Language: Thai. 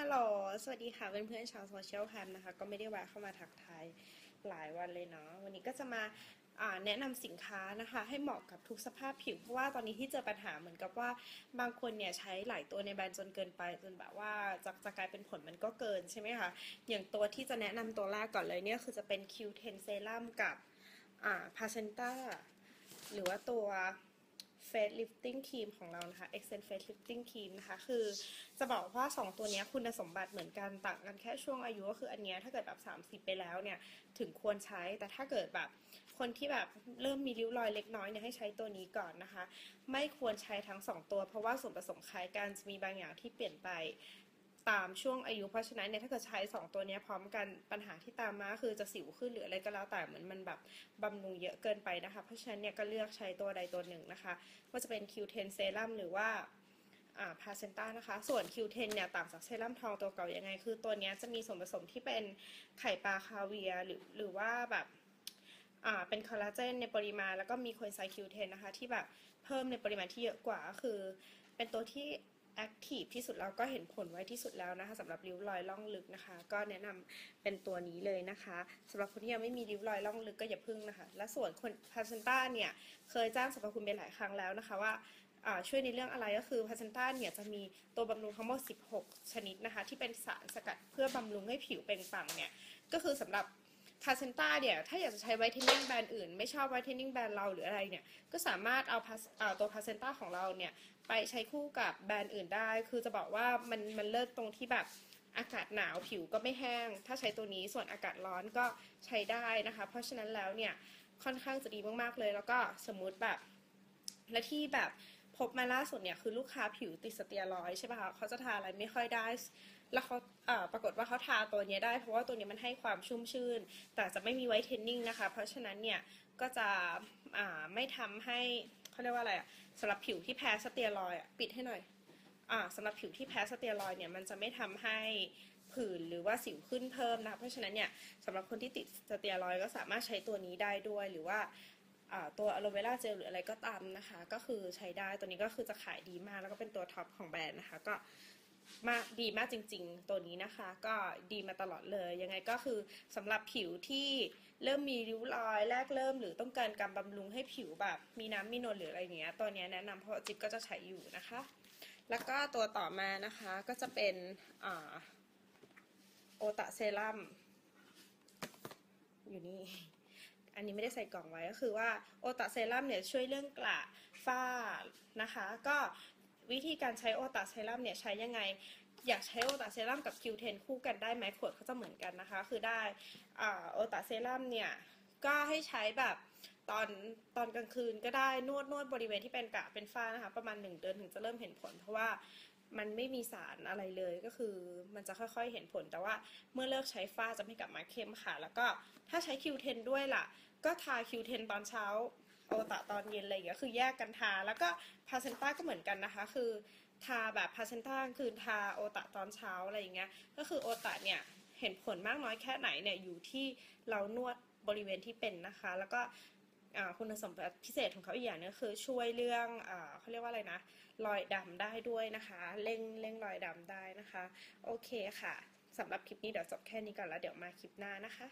ฮัลโหล สวัสดีค่ะเพื่อนๆชาวโซเชียลแคมนะคะ ก็ไม่ได้แวะเข้ามาทักทายหลายวันเลยเนาะ วันนี้ก็จะมาแนะนำสินค้านะคะ ให้เหมาะกับทุกสภาพผิว เพราะว่าตอนนี้ที่เจอปัญหาเหมือนกับว่าบางคนเนี่ยใช้หลายตัวในแบรนด์จนเกินไป จนแบบว่าจะจะกลายเป็นผลมันก็เกินใช่ไหมคะ อย่างตัวที่จะแนะนำตัวแรกก่อนเลยเนี่ยคือจะเป็น Q10 Serum กับอ่า Placenta หรือว่าตัว Face Lifting Cream ของเรานะคะ Accent Face Lifting Cream นะคะคือจะบอกว่า 2 ตัวนี้คุณสมบัติเหมือนกันต่างกันแค่ช่วงอายุก็คืออันนี้ถ้าเกิดแบบ 30 ไปแล้วเนี่ยถึงควรใช้แต่ถ้าเกิดแบบคนที่แบบเริ่มมีริ้วรอยเล็กน้อยเนี่ยให้ใช้ตัวนี้ก่อนนะคะ ไม่ควรใช้ทั้ง 2 ตัวเพราะว่าส่วนผสมคล้ายกันจะมีบางอย่างที่เปลี่ยนไป ตามช่วงอายุเพราะฉะนั้นเนี่ยถ้าเกิดใช้ 2 ตัวนี้พร้อมกันปัญหาที่ตามมาคือจะสิวขึ้นหรืออะไรก็แล้วแต่เหมือนมันแบบบำรุงเยอะเกินไปนะคะ เพราะฉะนั้นเนี่ยก็เลือกใช้ตัวใดตัวหนึ่งนะคะว่าจะเป็น Q10 เซรั่มหรือว่าอ่าพาเซนต้านะคะ ส่วน Q10 เนี่ยต่างจากเซรั่มทองตัวเก่ายังไง คือตัวนี้จะมีส่วนผสมที่เป็นไข่ปลาคาเวียหรือหรือว่าแบบอ่าเป็นคอลลาเจนในปริมาณ แล้วก็มีโคเอนไซม์ Q10 นะคะ ที่แบบเพิ่มในปริมาณที่เยอะกว่าคือเป็นตัวที่ แอคทีฟที่สุดแล้วก็เห็นผลไวที่สุดแล้วนะคะสำหรับริ้วรอยล่องลึกนะคะ ก็แนะนำเป็นตัวนี้เลยนะคะสำหรับคนที่ยังไม่มีริ้วรอยล่องลึกก็อย่าพึ่งนะคะ และส่วนคนพาเซนต้าเนี่ยเคยจ้างสรรพคุณไปหลายครั้งแล้วนะคะว่าช่วยในเรื่องอะไรก็คือพาเซนต้าเนี่ยจะมีตัวบำรุงทั้งหมด 16 ชนิดนะคะ ที่เป็นสารสกัดเพื่อบำรุงให้ผิวเปล่งปลั่งเนี่ยก็คือสำหรับ พาเซนต้าเนี่ยถ้าอยากจะใช้ไวท์เทนนิ่งแบรนด์อื่น ไม่ชอบไวท์เทนนิ่งแบรนด์เราหรืออะไรเนี่ยก็สามารถเอาตัวพาเซนต้าของเราเนี่ยไปใช้คู่กับแบรนด์อื่นได้ คือจะบอกว่ามันมันเลิศตรงที่แบบอากาศหนาวผิวก็ไม่แห้ง ถ้าใช้ตัวนี้ส่วนอากาศร้อนก็ใช้ได้นะคะ เพราะฉะนั้นแล้วเนี่ยค่อนข้างจะดีมากๆเลย แล้วก็สมมุติแบบและที่แบบพบมาล่าสุดเนี่ยคือลูกค้าผิวติดสเตียรอยใช่ป่ะคะเขาจะทาอะไรไม่ค่อยได้ แล้วเขาปรากฏว่าเขาทาตัวนี้ได้เพราะว่าตัวนี้มันให้ความชุ่มชื่น แต่จะไม่มีไวท์เทนนิ่งนะคะ เพราะฉะนั้นเนี่ยก็จะไม่ทำให้เขาเรียกว่าอะไรอะสำหรับผิวที่แพ้สเตียรอยอะปิดให้หน่อยอ่าสำหรับผิวที่แพ้สเตียรอยเนี่ยมันจะไม่ทำให้ผื่นหรือว่าสิวขึ้นเพิ่มนะเพราะฉะนั้นเนี่ยสำหรับคนที่ติดสเตียรอยก็สามารถใช้ตัวนี้ได้ด้วยหรือว่าตัวอะโลเวราเจลหรืออะไรก็ตามนะคะ ก็คือใช้ได้ตัวนี้ก็คือจะขายดีมากแล้วก็เป็นตัวท็อปของแบรนด์นะคะ ก็ มากดีมากจริง ๆ ตัวนี้นะคะ ก็ดีมาตลอดเลย ยังไงก็คือสำหรับผิวที่เริ่มมีริ้วรอยแรกเริ่ม หรือต้องการการบำรุงให้ผิวแบบมีน้ำมีนวลหรืออะไรเงี้ยตัวนี้แนะนำเพราะจิ๊บก็จะใช้อยู่นะคะ แล้วก็ตัวต่อมานะคะก็จะเป็นโอตะเซรั่มอยู่นี่อันนี้ไม่ได้ใส่กล่องไว้ก็คือว่าโอตะเซรั่มเนี่ยช่วยเรื่องกระฝ้านะคะ ก็ วิธีการใช้โอตาเซรั่มเนี่ยใช้ยังไง อยากใช้โอตาเซรั่มกับ Q10 คู่กันได้ไหมขวดเขาจะเหมือนกันนะคะ คือได้โอตาเซรั่มเนี่ยก็ให้ใช้แบบตอนตอนกลางคืนก็ได้นวดนวดบริเวณที่เป็นกะเป็นฝ้านะคะ ประมาณ 1 เดือนถึงจะเริ่มเห็นผล เพราะว่ามันไม่มีสารอะไรเลยก็คือมันจะค่อยๆเห็นผล แต่ว่าเมื่อเลิกใช้ฝ้าจะไม่กลับมาเข้มค่ะ แล้วก็ถ้าใช้ Q10 ด้วยล่ะ ก็ทา Q10 ตอนเช้า โอตะตอนเย็นอะไรอย่างเงี้ยคือแยกกันทา แล้วก็พาเซนต้าก็เหมือนกันนะคะ คือทาแบบพาเซนต้าคือทาโอตะตอนเช้าอะไรอย่างเงี้ยก็คือโอตะเนี่ยเห็นผลมากน้อยแค่ไหนเนี่ยอยู่ที่เรานวดบริเวณที่เป็นนะคะ แล้วก็คุณสมบัติพิเศษของเขาอีกอย่างนึงคือช่วยเรื่องเขาเรียกว่าอะไรนะรอยดำได้ด้วยนะคะเร่งเร่งรอยดำได้นะคะ โอเคค่ะสำหรับคลิปนี้เดี๋ยวจบแค่นี้ก่อนแล้วเดี๋ยวมาคลิปหน้านะคะ